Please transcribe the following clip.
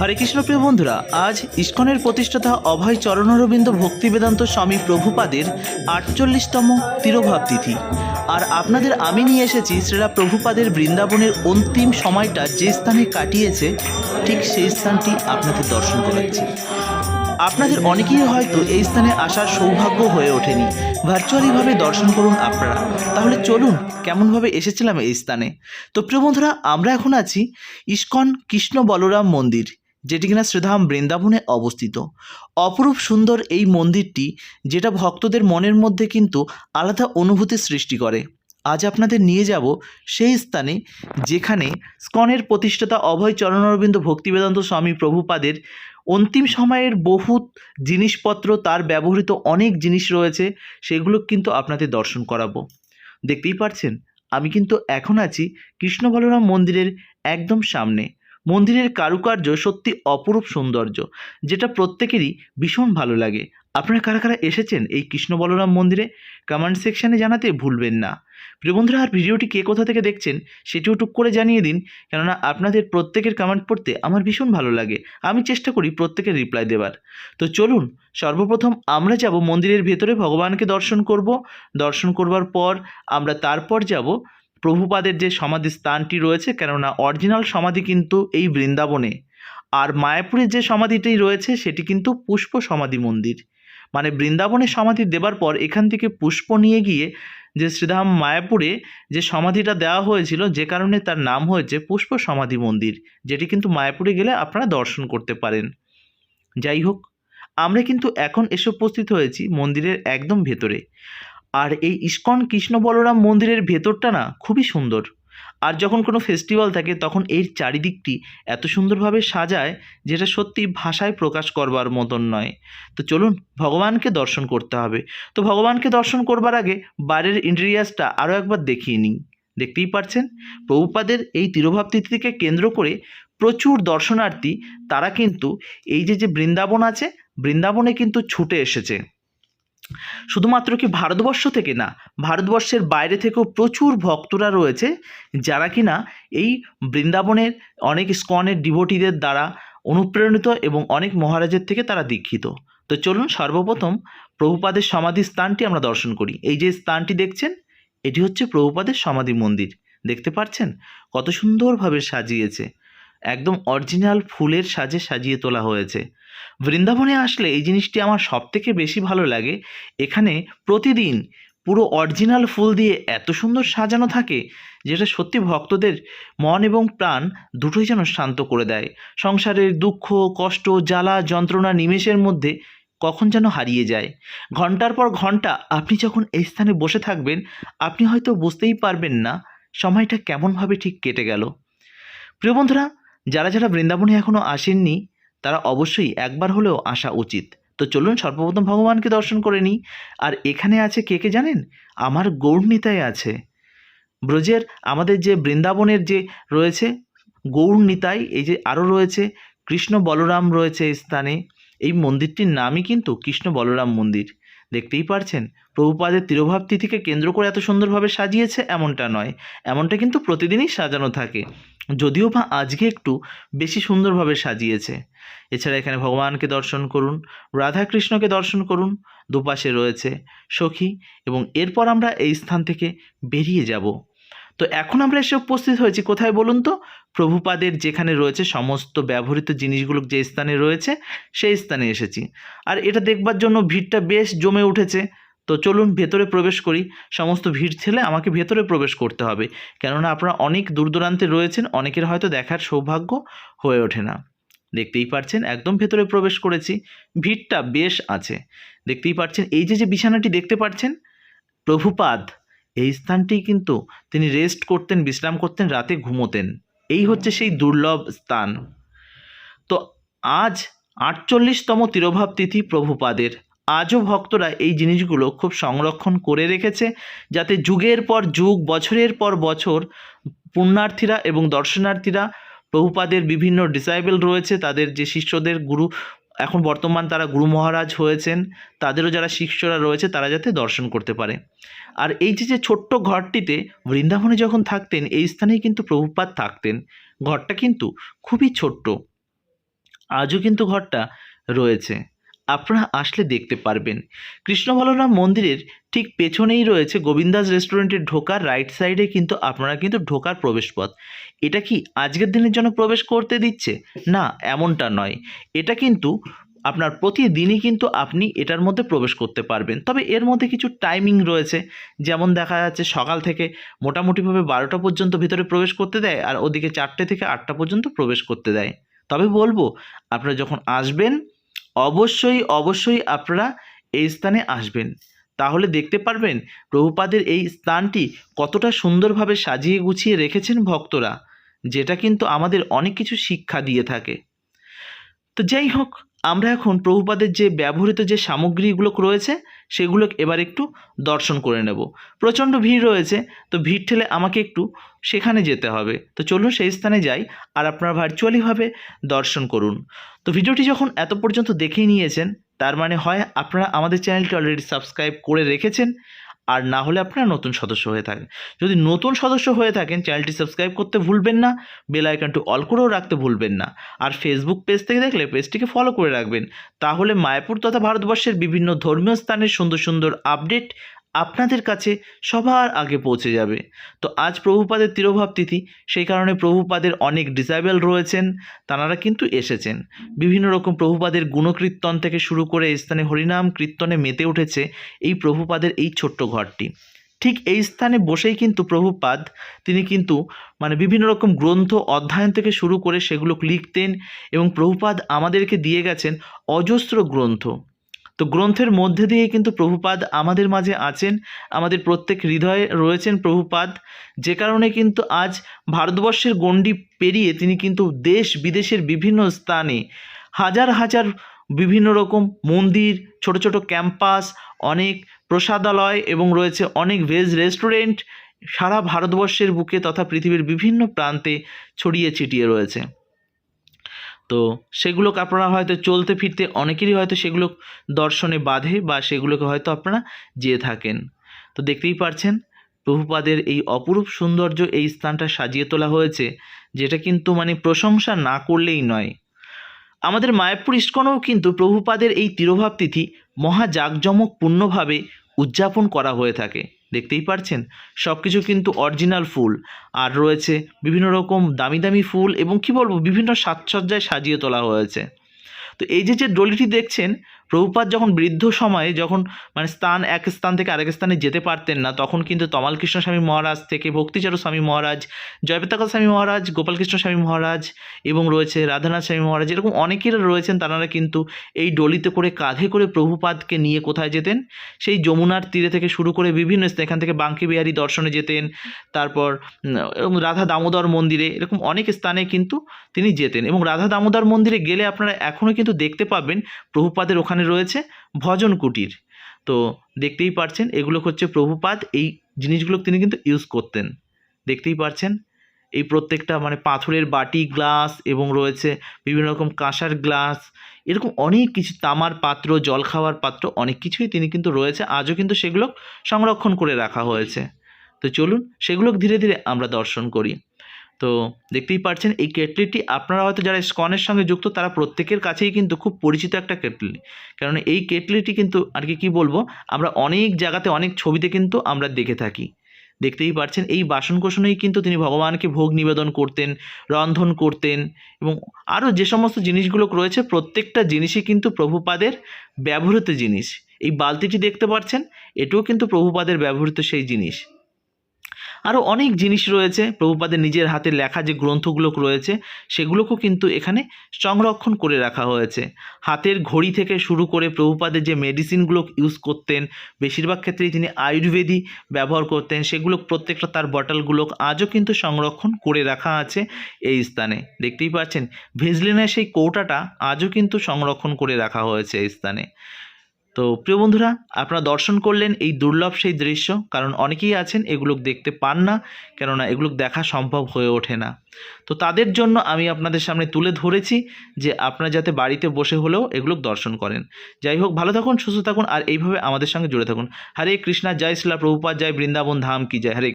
হরে কৃষ্ণ প্রিয় বন্ধুরা, আজ ইস্কনের প্রতিষ্ঠাতা অভয় চরণরবিন্দ ভক্তি বেদান্ত স্বামী প্রভুপাদের আটচল্লিশতম তিরোভাব তিথি। আর আপনাদের আমি নিয়ে এসেছি শ্রীরা প্রভুপাদের বৃন্দাবনের অন্তিম সময়টা যে স্থানে কাটিয়েছে, ঠিক সেই স্থানটি আপনাদের দর্শন করাচ্ছি। আপনাদের অনেকেই হয়তো এই স্থানে আসার সৌভাগ্য হয়ে ওঠেনি। ভার্চুয়ালিভাবে দর্শন করুন আপনারা। তাহলে চলুন কেমনভাবে এসেছিলাম এই স্থানে। তো প্রিয় বন্ধুরা, আমরা এখন আছি ইস্কন কৃষ্ণ বলরাম মন্দির। যেটি কিনা শ্রীধাম বৃন্দাবনে অবস্থিত। অপরূপ সুন্দর এই মন্দিরটি, যেটা ভক্তদের মনের মধ্যে কিন্তু আলাদা অনুভূতি সৃষ্টি করে। আজ আপনাদের নিয়ে যাব সেই স্থানে, যেখানে স্কনের প্রতিষ্ঠাতা অভয় চরণরবিন্দ ভক্তিবেদান্ত স্বামী প্রভুপাদের অন্তিম সময়ের বহু জিনিসপত্র, তার ব্যবহৃত অনেক জিনিস রয়েছে, সেগুলো কিন্তু আপনাদের দর্শন করাবো। দেখতেই পারছেন, আমি কিন্তু এখন আছি কৃষ্ণ বলরাম মন্দিরের একদম সামনে। মন্দিরের কারুকার্য সত্যি অপরূপ সৌন্দর্য, যেটা প্রত্যেকেরই ভীষণ ভালো লাগে। আপনারা কারা কারা এসেছেন এই কৃষ্ণ বলরাম মন্দিরে? কমেন্ট সেকশানে জানাতে ভুলবেন না। প্রিয় বন্ধুরা, আর ভিডিওটি কে কোথা থেকে দেখছেন সেটিও টুক করে জানিয়ে দিন, কেননা আপনাদের প্রত্যেকের কমেন্ট পড়তে আমার ভীষণ ভালো লাগে। আমি চেষ্টা করি প্রত্যেকের রিপ্লাই দেওয়ার তো চলুন, সর্বপ্রথম আমরা যাব মন্দিরের ভেতরে ভগবানকে দর্শন করব। দর্শন করবার পর আমরা তারপর যাব প্রভুপাদের যে সমাধি স্থানটি রয়েছে, কেননা অরিজিনাল সমাধি কিন্তু এই বৃন্দাবনে। আর মায়াপুরের যে সমাধিটি রয়েছে, সেটি কিন্তু পুষ্প সমাধি মন্দির। মানে বৃন্দাবনে সমাধি দেবার পর এখান থেকে পুষ্প নিয়ে গিয়ে যে শ্রীধাম মায়াপুরে যে সমাধিটা দেওয়া হয়েছিল, যে কারণে তার নাম হয়েছে পুষ্প সমাধি মন্দির, যেটি কিন্তু মায়াপুরে গেলে আপনারা দর্শন করতে পারেন। যাই হোক, আমরা কিন্তু এখন এসে উপস্থিত হয়েছি মন্দিরের একদম ভেতরে। আর এই ইস্কন কৃষ্ণ বলরাম মন্দিরের ভেতরটা না খুবই সুন্দর। আর যখন কোনো ফেস্টিভ্যাল থাকে, তখন এর চারিদিকটি এত সুন্দরভাবে সাজায় যেটা সত্যি ভাষায় প্রকাশ করবার মতন নয়। তো চলুন, ভগবানকে দর্শন করতে হবে। তো ভগবানকে দর্শন করবার আগে বাইরের ইন্টেরিয়ার্সটা আরও একবার দেখিয়ে নিই। দেখতেই পারছেন, প্রভুপাদের এই তিরোভাব তিথিকে কেন্দ্র করে প্রচুর দর্শনার্থী, তারা কিন্তু এই যে যে বৃন্দাবন আছে, বৃন্দাবনে কিন্তু ছুটে এসেছে। শুধুমাত্র কি ভারতবর্ষ থেকে না, ভারতবর্ষের বাইরে থেকেও প্রচুর ভক্তরা রয়েছে, যারা কিনা এই বৃন্দাবনের অনেক স্কনের ডিভোটিদের দ্বারা অনুপ্রেরণিত এবং অনেক মহারাজের থেকে তারা দীক্ষিত। তো চলুন সর্বপ্রথম প্রভুপাদের সমাধি স্থানটি আমরা দর্শন করি। এই যে স্থানটি দেখছেন, এটি হচ্ছে প্রভুপাদের সমাধি মন্দির। দেখতে পাচ্ছেন? কত সুন্দরভাবে সাজিয়েছে। একদম অরিজিনাল ফুলের সাজে সাজিয়ে তোলা হয়েছে। বৃন্দাবনে আসলে এই জিনিসটি আমার সব থেকে বেশি ভালো লাগে। এখানে প্রতিদিন পুরো অরিজিনাল ফুল দিয়ে এত সুন্দর সাজানো থাকে যেটা সত্যি ভক্তদের মন এবং প্রাণ দুটোই যেন শান্ত করে দেয়। সংসারের দুঃখ, কষ্ট, জ্বালা, যন্ত্রণা, নিমেষের মধ্যে কখন যেন হারিয়ে যায়। ঘণ্টার পর ঘণ্টা আপনি যখন এই স্থানে বসে থাকবেন, আপনি হয়তো বুঝতেই পারবেন না সময়টা কেমনভাবে ঠিক কেটে গেল। প্রিয় বন্ধুরা, যারা যারা বৃন্দাবনে এখনও আসেননি তারা অবশ্যই একবার হলেও আসা উচিত। তো চলুন সর্বপ্রথম ভগবানকে দর্শন করে নিই। আর এখানে আছে কে কে জানেন? আমার গৌরনীতায় আছে। ব্রজের আমাদের যে বৃন্দাবনের যে রয়েছে গৌরনীতাই এই যে আরও রয়েছে, কৃষ্ণ বলরাম রয়েছে এই স্থানে। এই মন্দিরটির নামই কিন্তু কৃষ্ণ বলরাম মন্দির। দেখতেই পারছেন, প্রভুপাদের তিরোভাব তিথিকে কেন্দ্র করে এত সুন্দরভাবে সাজিয়েছে এমনটা নয়। এমনটা কিন্তু প্রতিদিনই সাজানো থাকে। যদিও বা আজকে একটু বেশি সুন্দরভাবে সাজিয়েছে। এছাড়া এখানে ভগবানকে দর্শন করুন, রাধাকৃষ্ণকে দর্শন করুন, দুপাশে রয়েছে সখী এবং এরপর আমরা এই স্থান থেকে বেরিয়ে যাব। তো এখন আমরা এসে উপস্থিত হয়েছি কোথায় বলুন তো? প্রভুপাদের যেখানে রয়েছে সমস্ত ব্যবহৃত জিনিসগুলো যে স্থানে রয়েছে, সেই স্থানে এসেছি। আর এটা দেখবার জন্য ভিড়টা বেশ জমে উঠেছে। তো চলুন ভেতরে প্রবেশ করি। সমস্ত ভিড় ছেলে আমাকে ভেতরে প্রবেশ করতে হবে। কেননা আপনারা অনেক দূর দূরান্তে রয়েছেন, অনেকের হয়তো দেখার সৌভাগ্য হয়ে ওঠে না। দেখতেই পাচ্ছেন একদম ভেতরে প্রবেশ করেছি। ভিড়টা বেশ আছে। দেখতেই পাচ্ছেন এই যে যে বিছানাটি দেখতে পাচ্ছেন প্রভুপাদ। এই স্থানটি কিন্তু তিনি রেস্ট করতেন, বিশ্রাম করতেন, রাতে ঘুমোতেন। এই হচ্ছে সেই দুর্লভ স্থান। তো আজ আটচল্লিশতম তিরোভাব তিথি প্রভুপাদের। আজও ভক্তরা এই জিনিসগুলো খুব সংরক্ষণ করে রেখেছে যাতে যুগের পর যুগ, বছরের পর বছর পুণ্যার্থীরা এবং দর্শনার্থীরা প্রভুপাদের বিভিন্ন ডিসাইবেল রয়েছে, তাদের যে শিষ্যদের গুরু, এখন বর্তমান তারা গুরু মহারাজ হয়েছেন, তাদেরও যারা শিষ্যরা রয়েছে তারা যাতে দর্শন করতে পারে। আর এই যে যে ছোট্ট ঘরটিতে বৃন্দাবনে যখন থাকতেন, এই স্থানেই কিন্তু প্রভুপাত থাকতেন। ঘরটা কিন্তু খুবই ছোট্ট। আজও কিন্তু ঘরটা রয়েছে। আপনারা আসলে দেখতে পারবেন। কৃষ্ণ বলরাম মন্দিরের ঠিক পেছনেই রয়েছে গোবিন্দাস রেস্টুরেন্টের ঢোকার, রাইট সাইডে কিন্তু আপনারা কিন্তু ঢোকার প্রবেশপথ। এটা কি আজকের দিনের জন্য প্রবেশ করতে দিচ্ছে? না, এমনটা নয়। এটা কিন্তু আপনার প্রতিদিনই কিন্তু আপনি এটার মধ্যে প্রবেশ করতে পারবেন। তবে এর মধ্যে কিছু টাইমিং রয়েছে। যেমন দেখা যাচ্ছে সকাল থেকে মোটামুটিভাবে বারোটা পর্যন্ত ভিতরে প্রবেশ করতে দেয় আর ওদিকে চারটে থেকে আটটা পর্যন্ত প্রবেশ করতে দেয়। তবে বলব, আপনারা যখন আসবেন অবশ্যই অবশ্যই আপনারা এই স্থানে আসবেন। তাহলে দেখতে পারবেন প্রভুপাদের এই স্থানটি কতটা সুন্দরভাবে সাজিয়ে গুছিয়ে রেখেছেন ভক্তরা, যেটা কিন্তু আমাদের অনেক কিছু শিক্ষা দিয়ে থাকে। তো যাই হোক আমরা এখন প্রভুপাদের যে ব্যবহৃত যে সামগ্রীগুলো রয়েছে, সেগুলো এবার একটু দর্শন করে নেব। প্রচণ্ড ভিড় রয়েছে, তো ভিড় ঠেলে আমাকে একটু সেখানে যেতে হবে। তো চলুন সেই স্থানে যাই আর আপনারা ভার্চুয়ালিভাবে দর্শন করুন। তো ভিডিওটি যখন এত পর্যন্ত দেখেই নিয়েছেন, তার মানে হয় আপনারা আমাদের চ্যানেলটি অলরেডি সাবস্ক্রাইব করে রেখেছেন আর না হলে আপনারা নতুন সদস্য হয়ে থাকেন। যদি নতুন সদস্য হয়ে থাকেন, চ্যানেলটি সাবস্ক্রাইব করতে ভুলবেন না, বেল আইকনটি অল করেও রাখতে ভুলবেন না। আর ফেসবুক পেজ থেকে দেখলে পেজটিকে ফলো করে রাখবেন। তাহলে মায়াপুর তথা ভারতবর্ষের বিভিন্ন ধর্মীয় স্থানের সুন্দর সুন্দর আপডেট আপনাদের কাছে সবার আগে পৌঁছে যাবে। তো আজ প্রভুপাদের তিরোভাব তিথি, সেই কারণে প্রভুপাদের অনেক ডিসাইবেল রয়েছেন তাঁরা কিন্তু এসেছেন। বিভিন্ন রকম প্রভুপাদের গুণকীর্তন থেকে শুরু করে স্থানে হরিনাম কীর্তনে মেতে উঠেছে এই প্রভুপাদের এই ছোট্ট ঘরটি। ঠিক এই স্থানে বসেই কিন্তু প্রভুপাদ, তিনি কিন্তু মানে বিভিন্ন রকম গ্রন্থ অধ্যয়ন থেকে শুরু করে সেগুলো লিখতেন এবং প্রভুপাদ আমাদেরকে দিয়ে গেছেন অজস্র গ্রন্থ। তো গ্রন্থের মধ্যে দিয়ে কিন্তু প্রভুপাদ আমাদের মাঝে আছেন, আমাদের প্রত্যেক হৃদয়ে রয়েছেন প্রভুপাদ। যে কারণে কিন্তু আজ ভারতবর্ষের গণ্ডি পেরিয়ে তিনি কিন্তু দেশ বিদেশের বিভিন্ন স্থানে হাজার হাজার বিভিন্ন রকম মন্দির, ছোট ছোট ক্যাম্পাস, অনেক প্রসাদালয় এবং রয়েছে অনেক ভেজ রেস্টুরেন্ট সারা ভারতবর্ষের বুকে তথা পৃথিবীর বিভিন্ন প্রান্তে ছড়িয়ে ছিটিয়ে রয়েছে। তো সেগুলোকে আপনারা হয়তো চলতে ফিরতে অনেকেরই হয়তো সেগুলো দর্শনে বাধে বা সেগুলোকে হয়তো আপনারা যেয়ে থাকেন। তো দেখতেই পারছেন, প্রভুপাদের এই অপরূপ সৌন্দর্য এই স্থানটা সাজিয়ে তোলা হয়েছে, যেটা কিন্তু মানে প্রশংসা না করলেই নয়। আমাদের মায়াপুর ইস্কনেও কিন্তু প্রভুপাদের এই তিরোভাব তিথি মহা জাঁকজমকপূর্ণভাবে উদযাপন করা হয়ে থাকে। দেখতেই পারছেন? সব কিছু কিন্তু অরিজিনাল ফুল। আর রয়েছে বিভিন্ন রকম দামি দামি ফুল এবং কি বলব, বিভিন্ন সাজসজ্জায় সাজিয়ে তোলা হয়েছে। তো এই যে যে ডলিটি দেখছেন প্রভুপাদ যখন বৃদ্ধ সময়ে যখন মানে স্থান, এক স্থান থেকে আরেক স্থানে যেতে পারতেন না, তখন কিন্তু তমাল কৃষ্ণ স্বামী মহারাজ থেকে ভক্তিচারু স্বামী মহারাজ জয়প্রতাকাল স্বামী মহারাজ, গোপালকৃষ্ণ স্বামী মহারাজ এবং রয়েছে রাধানাথ স্বামী মহারাজ, এরকম অনেকেরা রয়েছেন, তারা কিন্তু এই ডলিতে করে কাঁধে করে প্রভুপাদকে নিয়ে কোথায় যেতেন? সেই যমুনার তীরে থেকে শুরু করে বিভিন্ন স্থান, এখান থেকে বাঙ্কি বিহারী দর্শনে যেতেন, তারপর এবং রাধা দামোদর মন্দিরে, এরকম অনেক স্থানে কিন্তু তিনি যেতেন এবং রাধা দামোদর মন্দিরে গেলে আপনারা এখনও কিন্তু দেখতে পাবেন প্রভুপাদের ওখানে রয়েছে ভজন কুটির। তো দেখতেই পারছেন, এগুলো হচ্ছে প্রভুপাদ এই জিনিসগুলো তিনি কিন্তু ইউজ করতেন। দেখতেই পারছেন, এই প্রত্যেকটা মানে পাথরের বাটি, গ্লাস এবং রয়েছে বিভিন্ন রকম কাঁসার গ্লাস, এরকম অনেক কিছু, তামার পাত্র, জল খাওয়ার পাত্র, অনেক কিছুই তিনি কিন্তু রয়েছে। আজও কিন্তু সেগুলো সংরক্ষণ করে রাখা হয়েছে। তো চলুন সেগুলো ধীরে ধীরে আমরা দর্শন করি। তো দেখতেই পাচ্ছেন এই কেটলিটি আপনারা হয়তো যারা স্কনের সঙ্গে যুক্ত, তারা প্রত্যেকের কাছেই কিন্তু খুব পরিচিত একটা কেটলি। কারণ এই কেটলিটি কিন্তু, আর কি, কী বলব, আমরা অনেক জায়গাতে, অনেক ছবিতে কিন্তু আমরা দেখে থাকি। দেখতেই পাচ্ছেন এই বাসন কোসনেই কিন্তু তিনি ভগবানকে ভোগ নিবেদন করতেন, রন্ধন করতেন এবং আরও যে সমস্ত জিনিসগুলো রয়েছে, প্রত্যেকটা জিনিসই কিন্তু প্রভুপাদের ব্যবহৃত জিনিস। এই বালতিটি দেখতে পাচ্ছেন এটাও কিন্তু প্রভুপাদের ব্যবহৃত সেই জিনিস। আরও অনেক জিনিস রয়েছে। প্রভুপাদের নিজের হাতে লেখা যে গ্রন্থগুলো রয়েছে, সেগুলোকেও কিন্তু এখানে সংরক্ষণ করে রাখা হয়েছে। হাতের ঘড়ি থেকে শুরু করে প্রভুপাদের যে মেডিসিনগুলো ইউজ করতেন, বেশিরভাগ ক্ষেত্রেই তিনি আয়ুর্বেদী ব্যবহার করতেন, সেগুলো প্রত্যেকটা তার বটলগুলো আজও কিন্তু সংরক্ষণ করে রাখা আছে এই স্থানে। দেখতেই পাচ্ছেন, ভেজলিনের সেই কৌটাটা আজও কিন্তু সংরক্ষণ করে রাখা হয়েছে এই স্থানে। তো প্রিয় বন্ধুরা, আপনারা দর্শন করলেন এই দুর্লভ সেই দৃশ্য, কারণ অনেকেই আছেন এগুলো দেখতে পান না, কেননা এগুলো দেখা সম্ভব হয়ে ওঠে না। তো তাদের জন্য আমি আপনাদের সামনে তুলে ধরেছি যে আপনারা যাতে বাড়িতে বসে হলেও এগুলো দর্শন করেন। যাই হোক, ভালো থাকুন, সুস্থ থাকুন, আর এইভাবে আমাদের সঙ্গে জুড়ে থাকুন। হরে কৃষ্ণা, জয় শিলা প্রভুপাত জয় বৃন্দাবন ধাম কি জয়। হরে